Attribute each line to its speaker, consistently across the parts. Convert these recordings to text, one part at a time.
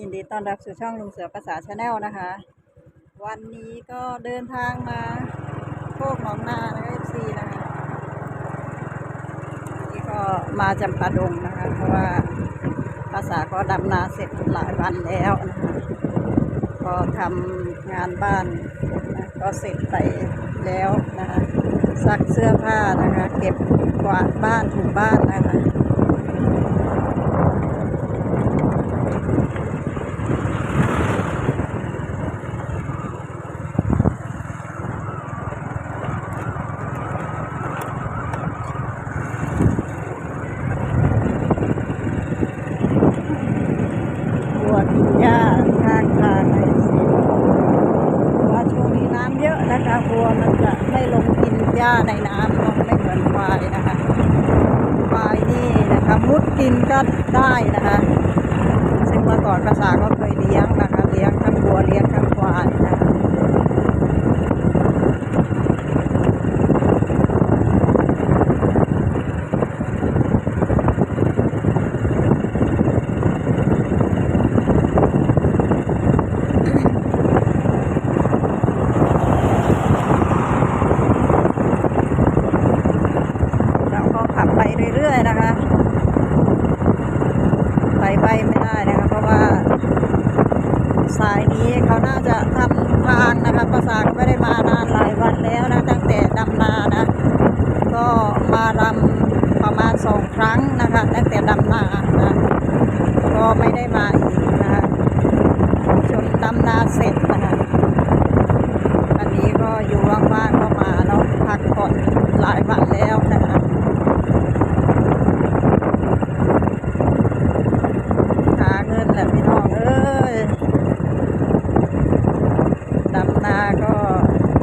Speaker 1: ยินดีต้อนรับสู่ช่องลุงเสือภาษาชาแนลนะคะ วันนี้ก็เดินทางมาโคกหนองนานะคะเอฟซีนะคะวันนี้ก็มาจำปาดงนะคะ เพราะว่าภาษาก็ดำนาเสร็จหลายวันแล้วนะคะก็ทำงานบ้านนะก็เสร็จไปแล้วนะคะซักเสื้อผ้านะคะ เก็บกวาดบ้านถูบ้านนะคะ วัวกินหญ้าข้างทางเลยสิว่าช่วงนี้น้ำเยอะนะคะวัวมันจะไม่ลงกินห ญ้าในน้ำเนไม่เหมือนควายนะคะควายนี่นะคะมุดกินก็ได้นะคะ ซึ่งเมื่อก่อนภาษาก็เคยเลี้ยงนะคะเลี้ยงทั้งวัวเลี้ยงทั้งควายนะคะ เราก็ขับไปเรื่อยๆนะคะ ไปไปไม่ได้นะคะ เพราะว่าสายนี้เขาน่าจะทำทางนะคะภาก็ไม่ได้มานานหลายวันแล้วนะ ตั้งแต่ดำนานะ ก็มารำประมาณสองครั้งนะคะ ตั้งแต่ดำนานะ ก็ไม่ได้มาอีกนะคะจนดำนาเสร็จนะคะอันนี้ก็อยู่ว่างๆก็มาเนาะพักผ่อนหลายวันแล้วนะคะ หาเงินแหละพี่น้องเอ้ยดำนาก็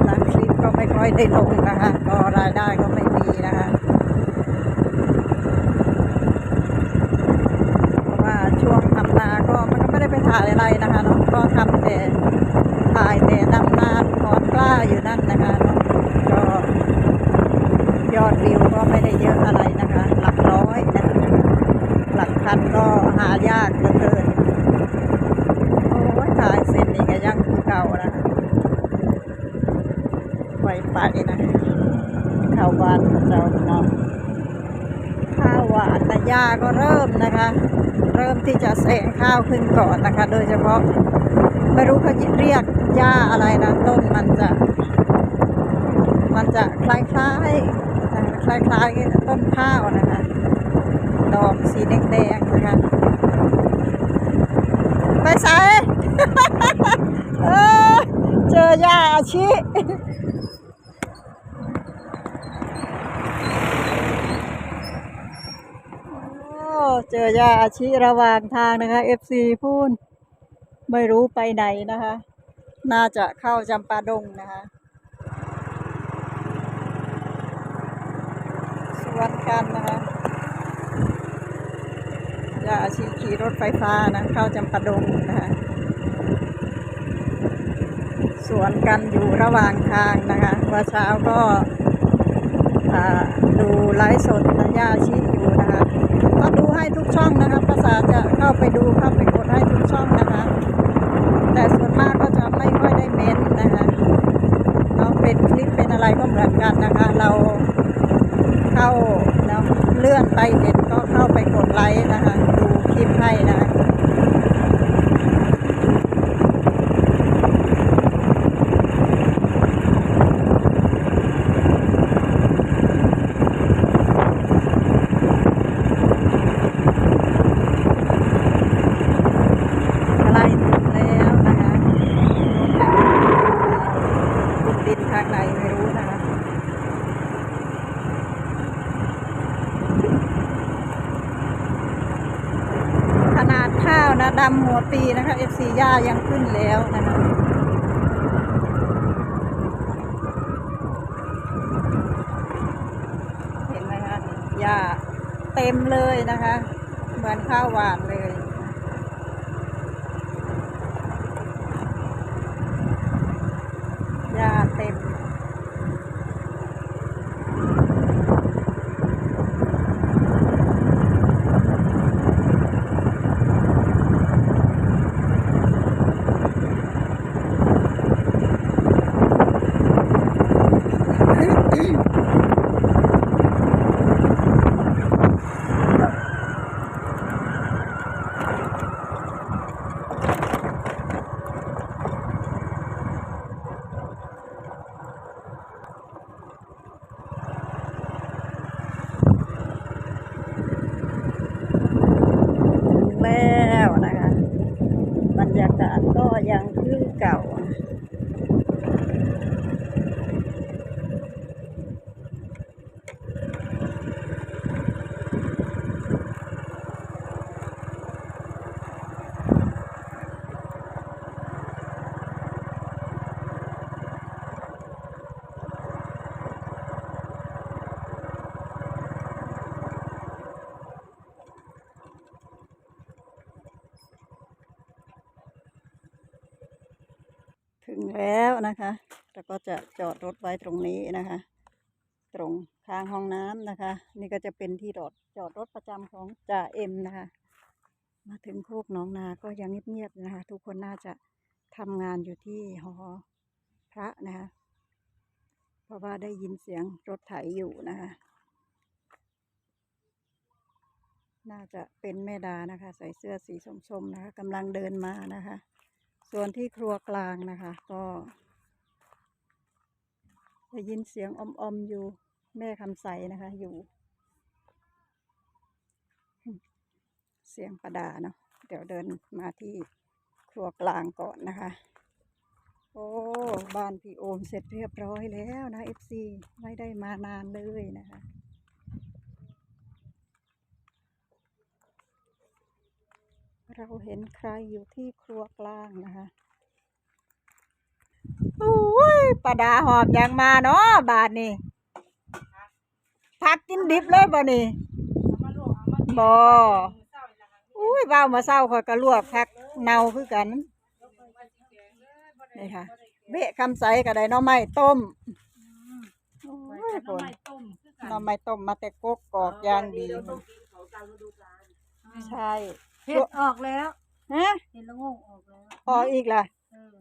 Speaker 1: นักคลิปก็ไม่ค่ อยได้ลงนะคะก็รายได้ก็ไม่มีนะคะเพราะว่าช่วงทำนาก็มันก็ไม่ได้ไปถ่ายอะไรนะคะเนาะก็ทำแต่ถ่ายแต่ดำนาถอนกล้าอยู่นั่นนะคะเนาะก็ยอดวิวก็ไม่ได้เยอะอะไรนะคะ หลักร้อยนะคะหลักพันก็หายากเหลือเกิน โอ้ยถ่ายเส้นนี้ก็ยังคือเก่านะ ไวไปนะข้าวหวานพระเจ้าเนาะข้าวหวานนะหญ้าก็เริ่มนะคะ เริ่มที่จะแสงข้าวขึ้นก่อนนะคะ โดยเฉพาะไม่รู้เขาเรียกหญ้าอะไรนะต้นมันจะ มันจะคล้ายๆนะคะคล้ายต้นข้าวนะคะ ดอกสีแดงๆนะคะไปใส่เออเจอยาอาชิ โอ้ เจอยาอาชิระหว่างทางนะคะ FC พูนไม่รู้ไปไหนนะคะ น่าจะเข้าจำปาดงนะคะสวนกันนะคะยาอาชีขี่รถไฟฟ้านะเข้าจำปาดงนะคะสวนกันอยู่ระหว่างทางนะคะว่าเช้าก็ดูไลฟ์สดนะยาอาชี ก็ดูให้ทุกช่องนะคะภาษาจะเข้าไปดูเข้าไปกดให้ทุกช่องนะคะ แต่ส่วนมากก็จะไม่ค่อยได้เม้นต์นะคะเราเป็นคลิปเป็นอะไรก็เหมือนกันนะคะ เราเข้าแล้วเลื่อนไปเห็นก็เข้าไปกดไลค์นะคะ ดูคลิปให้นะคะอะไรถึงแล้วนะคะ ขนาไหนไม่รู้นะขนาดข้าวนะดำหัวปีนะคะ FC ย่ายังขึ้นแล้วนะคะเห็นไหมคะหญ้าเต็มเลยนะคะ เหมือนข้าวหวานเลย ก็ยังคือเก่า งแล้วนะคะแล้วก็จะจอดรถไว้ตรงนี้นะคะ ตรงข้างห้องน้ำนะคะ นี่ก็จะเป็นที่จอดจอดรถประจำของจ่าเอ็มนะคะ มาถึงโคกหน้องนาก็ยังเงียบๆนะคะ ทุกคนน่าจะทำงานอยู่ที่หอพระนะคะ เพราะว่าได้ยินเสียงรถไถอยู่นะคะ น่าจะเป็นแม่ดานะคะ ใส่เสื้อสีส้มๆนะคะกำลังเดินมานะคะ ส่วนที่ครัวกลางนะคะ ก็ได้ยินเสียงอมๆอยู่แม่คำใสนะคะ อยู่ เสียงประดาเนาะเดี๋ยวเดินมาที่ครัวกลางก่อนนะคะ โอ้บ้านพี่โอมเสร็จเรียบร้อยแล้วนะเอฟซีไม่ได้มานานเลยนะคะ เราเห็นใครอยู่ที่ครัวกลางนะคะโอ้ยปลาดาหอบยังมาเนาะบาทนี่พักกินดิบเลยบ่นี่บ่อุ้ยว้าวมาเศร้าคอยกระลวกพักเนาคือกันนี่ค่ะ เบะคำใสกับไดน้อไม้ต้มน้อไม้ต้มมาแต่กกกอกอย่างดี ใช่
Speaker 2: เห็ดออกแล้ว
Speaker 1: ฮะ
Speaker 2: เห็ดละโงกออกแล้ว
Speaker 1: ออกอีกล่ะ
Speaker 2: เออ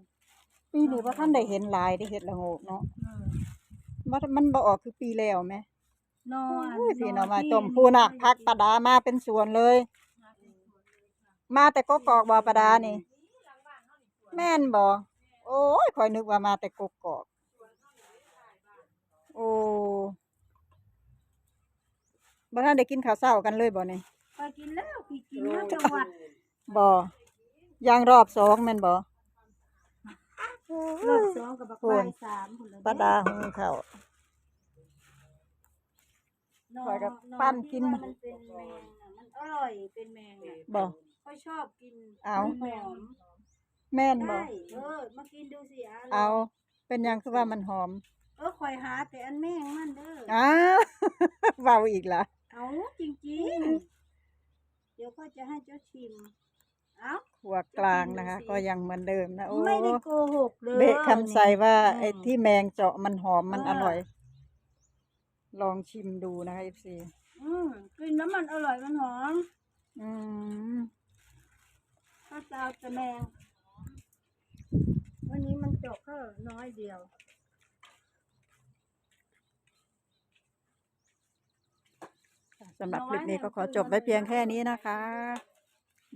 Speaker 1: ปีนี้ว่าท่านได้เห็นหลายได้เห็ดละโงกเนาะ
Speaker 2: เออ
Speaker 1: มันมันบ่ออกคือปีแล้วไหม
Speaker 2: นอน
Speaker 1: อุ้ยพี่น้องมาต้มพูน่ะพักปลาดามาเป็นสวนเลย มาแต่กกอกบ่ปลาดานี่ แม่นบ่โอ้ยคอยนึกว่ามาแต่กกอกโอ้บ่ท่านได้กินข้าวเช้ากันเลยบ่นี่
Speaker 2: ไปกินแล้วพี่กินแล้วจังหวัด
Speaker 1: บ่ยังรอบสองแม่นบ่
Speaker 2: รอบสองกับบัก
Speaker 1: โอ้
Speaker 2: ใบายยสามพุ่นละ
Speaker 1: ปลาดาหุงข้าว
Speaker 2: นอ
Speaker 1: ข้อยก็ปั้นกิน
Speaker 2: ที่ว่ามันเป็นแมงอะมันอร่อยเป็นแมงอะ
Speaker 1: บ่
Speaker 2: ค่อยชอบกิน
Speaker 1: เอา
Speaker 2: หอม
Speaker 1: แม่นบ่
Speaker 2: ใช่เออมากินดูสิอะ
Speaker 1: เอา เป็นหยังคือว่ามันหอม
Speaker 2: เออคอยหาแต่อันแมงมันเด้อ
Speaker 1: อ้าวเว้าอีกละ
Speaker 2: เอาจริงๆ เดี๋ยวก็จะให้เจ้าชิม เอ้า
Speaker 1: หัวกลางนะคะ ก็ยังเหมือนเดิมนะโอ้
Speaker 2: ไม่ได้โกหกเลย
Speaker 1: เบะคำใส่ว่า
Speaker 2: อืม
Speaker 1: ไอ้ที่แมงเจาะมันหอมมัน
Speaker 2: เอ
Speaker 1: อ
Speaker 2: อ
Speaker 1: ร่อย ลองชิมดูนะคะ FC
Speaker 2: อืมกินแล้วมันอร่อยมันหอม
Speaker 1: อืม
Speaker 2: ถ้าจะเอาแต่แมง วันนี้มันเจาะก็น้อยเดียว
Speaker 1: สำหรับคลิปนี้ก็ขอจบไว้เพียงแค่นี้นะคะ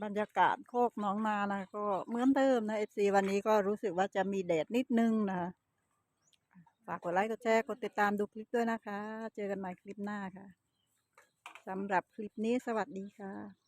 Speaker 1: บรรยากาศโคกหน้องนานะก็เหมือนเดิมนะ FC วันนี้ก็รู้สึกว่าจะมีแดดนิดนึงนะคะฝากกดไลค์กดแชร์กดติดตามดูคลิปด้วยนะคะ เจอกันใหม่คลิปหน้าค่ะสำหรับคลิปนี้สวัสดีค่ะ